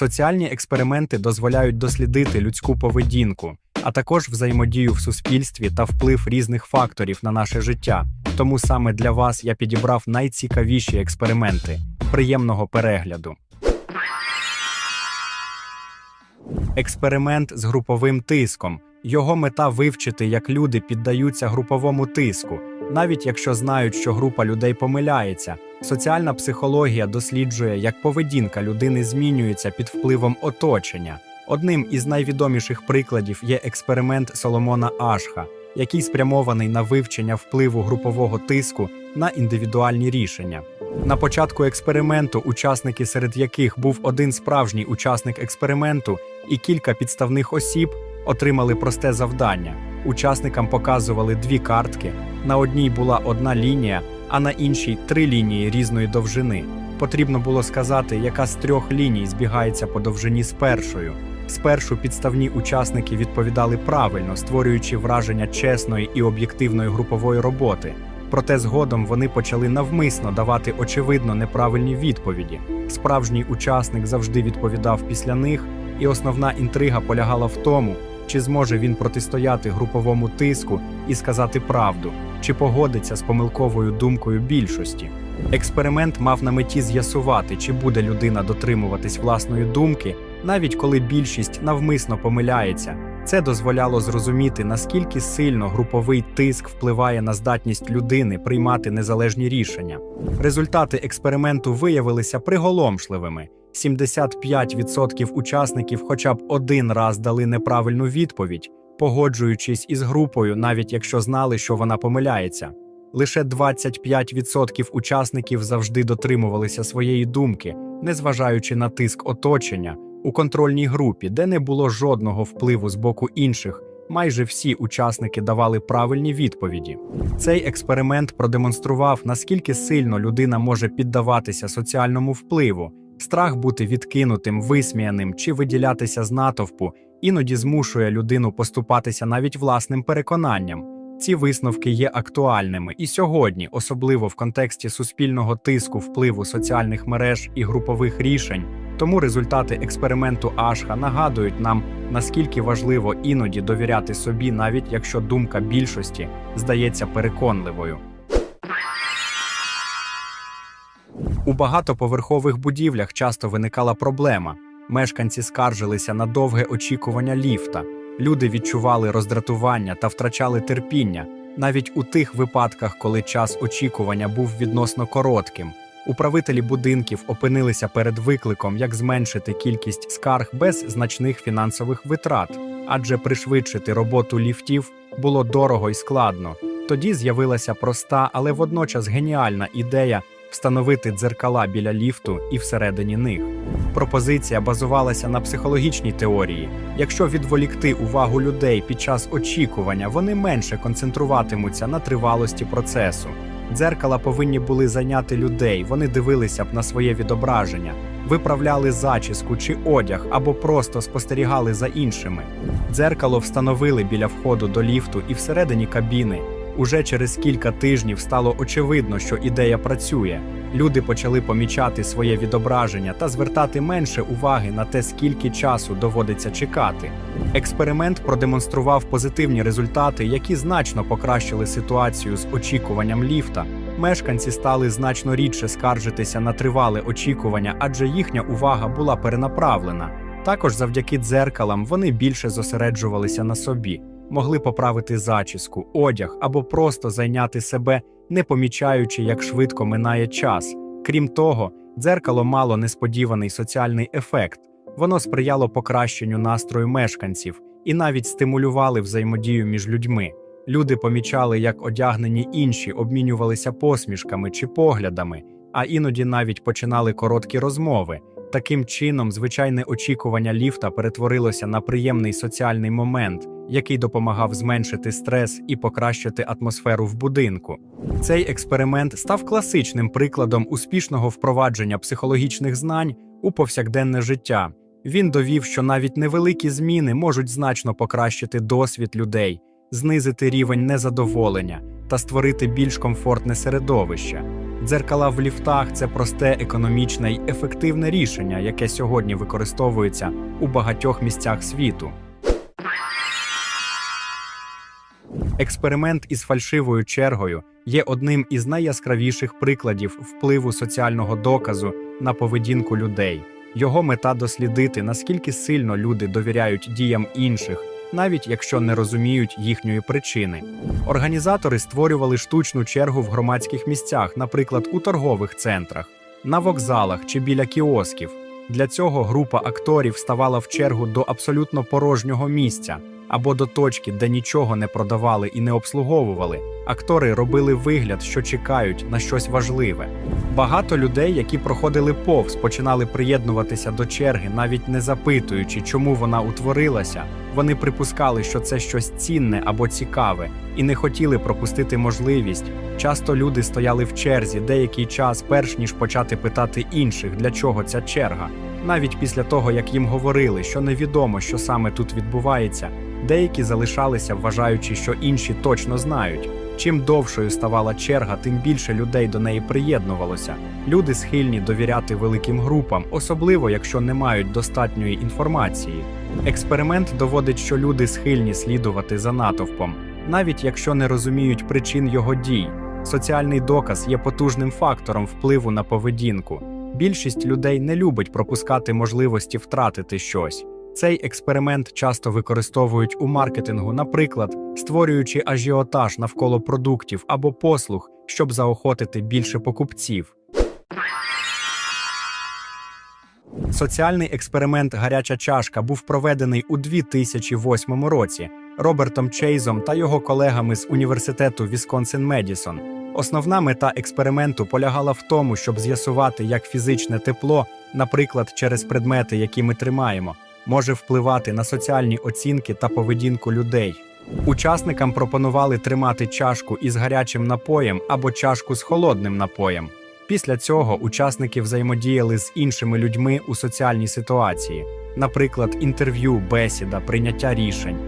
Соціальні експерименти дозволяють дослідити людську поведінку, а також взаємодію в суспільстві та вплив різних факторів на наше життя. Тому саме для вас я підібрав найцікавіші експерименти. Приємного перегляду. Експеримент з груповим тиском. Його мета вивчити, як люди піддаються груповому тиску, навіть якщо знають, що група людей помиляється. Соціальна психологія досліджує, як поведінка людини змінюється під впливом оточення. Одним із найвідоміших прикладів є експеримент Соломона Ашха, який спрямований на вивчення впливу групового тиску на індивідуальні рішення. На початку експерименту, учасники, серед яких був один справжній учасник експерименту і кілька підставних осіб, отримали просте завдання. Учасникам показували дві картки. На одній була одна лінія, а на іншій три лінії різної довжини. Потрібно було сказати, яка з трьох ліній збігається по довжині з першою. Спершу підставні учасники відповідали правильно, створюючи враження чесної і об'єктивної групової роботи. Проте згодом вони почали навмисно давати очевидно неправильні відповіді. Справжній учасник завжди відповідав після них, і основна інтрига полягала в тому, чи зможе він протистояти груповому тиску і сказати правду, чи погодиться з помилковою думкою більшості. Експеримент мав на меті з'ясувати, чи буде людина дотримуватись власної думки, навіть коли більшість навмисно помиляється. Це дозволяло зрозуміти, наскільки сильно груповий тиск впливає на здатність людини приймати незалежні рішення. Результати експерименту виявилися приголомшливими. 75% учасників хоча б один раз дали неправильну відповідь, погоджуючись із групою, навіть якщо знали, що вона помиляється. Лише 25% учасників завжди дотримувалися своєї думки, незважаючи на тиск оточення. У контрольній групі, де не було жодного впливу з боку інших, майже всі учасники давали правильні відповіді. Цей експеримент продемонстрував, наскільки сильно людина може піддаватися соціальному впливу. Страх бути відкинутим, висміяним чи виділятися з натовпу іноді змушує людину поступатися навіть власним переконанням. Ці висновки є актуальними і сьогодні, особливо в контексті суспільного тиску впливу соціальних мереж і групових рішень. Тому результати експерименту Ашха нагадують нам, наскільки важливо іноді довіряти собі, навіть якщо думка більшості здається переконливою. У багатоповерхових будівлях часто виникала проблема. Мешканці скаржилися на довге очікування ліфта. Люди відчували роздратування та втрачали терпіння, навіть у тих випадках, коли час очікування був відносно коротким. Управителі будинків опинилися перед викликом, як зменшити кількість скарг без значних фінансових витрат, адже пришвидшити роботу ліфтів було дорого і складно. Тоді з'явилася проста, але водночас геніальна ідея встановити дзеркала біля ліфту і всередині них. Пропозиція базувалася на психологічній теорії. Якщо відволікти увагу людей під час очікування, вони менше концентруватимуться на тривалості процесу. Дзеркала повинні були зайняти людей, вони дивилися б на своє відображення, виправляли зачіску чи одяг або просто спостерігали за іншими. Дзеркало встановили біля входу до ліфту і всередині кабіни. Уже через кілька тижнів стало очевидно, що ідея працює. Люди почали помічати своє відображення та звертати менше уваги на те, скільки часу доводиться чекати. Експеримент продемонстрував позитивні результати, які значно покращили ситуацію з очікуванням ліфта. Мешканці стали значно рідше скаржитися на тривале очікування, адже їхня увага була перенаправлена. Також завдяки дзеркалам вони більше зосереджувалися на собі, могли поправити зачіску, одяг або просто зайняти себе, не помічаючи, як швидко минає час. Крім того, дзеркало мало несподіваний соціальний ефект. Воно сприяло покращенню настрою мешканців і навіть стимулювали взаємодію між людьми. Люди помічали, як одягнені інші обмінювалися посмішками чи поглядами, а іноді навіть починали короткі розмови. Таким чином, звичайне очікування ліфта перетворилося на приємний соціальний момент, який допомагав зменшити стрес і покращити атмосферу в будинку. Цей експеримент став класичним прикладом успішного впровадження психологічних знань у повсякденне життя. Він довів, що навіть невеликі зміни можуть значно покращити досвід людей, знизити рівень незадоволення та створити більш комфортне середовище. Дзеркала в ліфтах це просте економічне й ефективне рішення, яке сьогодні використовується у багатьох місцях світу. Експеримент із фальшивою чергою є одним із найяскравіших прикладів впливу соціального доказу на поведінку людей. Його мета дослідити, наскільки сильно люди довіряють діям інших, навіть якщо не розуміють їхньої причини. Організатори створювали штучну чергу в громадських місцях, наприклад, у торгових центрах, на вокзалах чи біля кіосків. Для цього група акторів ставала в чергу до абсолютно порожнього місця або до точки, де нічого не продавали і не обслуговували. Актори робили вигляд, що чекають на щось важливе. Багато людей, які проходили повз, починали приєднуватися до черги, навіть не запитуючи, чому вона утворилася. Вони припускали, що це щось цінне або цікаве, і не хотіли пропустити можливість. Часто люди стояли в черзі деякий час, перш ніж почати питати інших, для чого ця черга. Навіть після того, як їм говорили, що невідомо, що саме тут відбувається, деякі залишалися, вважаючи, що інші точно знають. Чим довшою ставала черга, тим більше людей до неї приєднувалося. Люди схильні довіряти великим групам, особливо якщо не мають достатньої інформації. Експеримент доводить, що люди схильні слідувати за натовпом, навіть якщо не розуміють причин його дій. Соціальний доказ є потужним фактором впливу на поведінку. Більшість людей не любить пропускати можливості втратити щось. Цей експеримент часто використовують у маркетингу, наприклад, створюючи ажіотаж навколо продуктів або послуг, щоб заохотити більше покупців. Соціальний експеримент Гаряча чашка був проведений у 2008 році Робертом Чейзом та його колегами з університету Вісконсин Медісон. Основна мета експерименту полягала в тому, щоб з'ясувати, як фізичне тепло, наприклад, через предмети, які ми тримаємо, може впливати на соціальні оцінки та поведінку людей. Учасникам пропонували тримати чашку із гарячим напоєм або чашку з холодним напоєм. Після цього учасники взаємодіяли з іншими людьми у соціальній ситуації, наприклад, інтерв'ю, бесіда, прийняття рішень.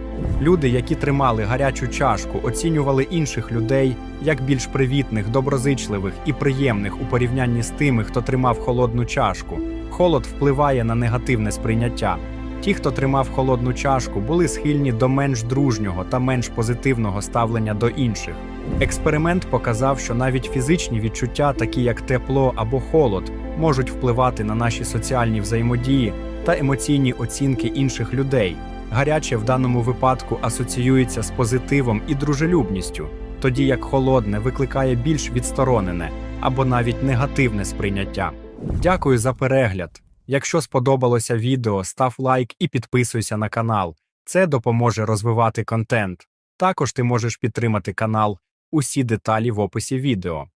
Люди, які тримали гарячу чашку, оцінювали інших людей як більш привітних, доброзичливих і приємних у порівнянні з тими, хто тримав холодну чашку. Холод впливає на негативне сприйняття. Ті, хто тримав холодну чашку, були схильні до менш дружнього та менш позитивного ставлення до інших. Експеримент показав, що навіть фізичні відчуття, такі як тепло або холод, можуть впливати на наші соціальні взаємодії та емоційні оцінки інших людей. Гаряче в даному випадку асоціюється з позитивом і дружелюбністю, тоді як холодне викликає більш відсторонене або навіть негативне сприйняття. Дякую за перегляд. Якщо сподобалося відео, став лайк і підписуйся на канал. Це допоможе розвивати контент. Також ти можеш підтримати канал. Усі деталі в описі відео.